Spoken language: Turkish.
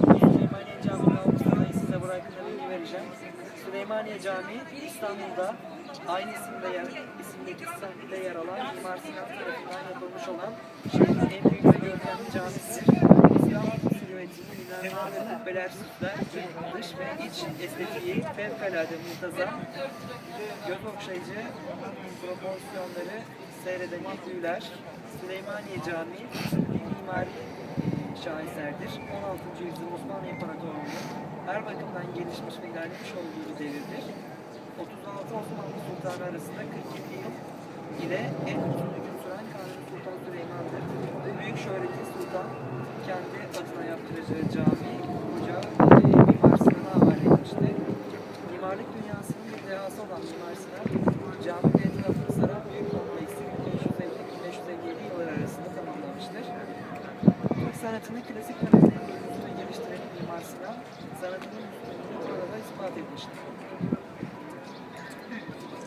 bugün Süleymaniye Camii Hafıza'yı size bu hakkında bilgi vereceğim. Süleymaniye Camii İstanbul'da aynı isimde yer, isimdeki semtte yer alan Mimar Sinan tarafından yapılmış olan şehrin en büyük ve görkemli camisidir. İstanbul silüetini minarlar ve kubbeler dış ve iç estetiği fevkalade muntazam, göz okşayıcı proporsiyonları seyreden büyüler, Süleymaniye Camii mimari şaheserdir. 16. yüzyıl Osmanlı İmparatorluğu'nun her bakımdan gelişmiş ve ilerlemiş olduğu bir devirdir. 36 Osmanlı Sultanı arasında 47 yıl ile en uzun hüküm süren Kanuni Sultan Süleyman'dır. Bu büyük şöhreti Sultan kendi adına yaptıracağı cami ocağı e, Mimar Sinan'a havale etmişti. Mimarlık dünyasının bir dehası olan Mimar Sinan, cami sanatını klasik dönemin kültürüne geliştiren Mimar Sinan, sanatının üstünlüğünü burada ispat etmiştir.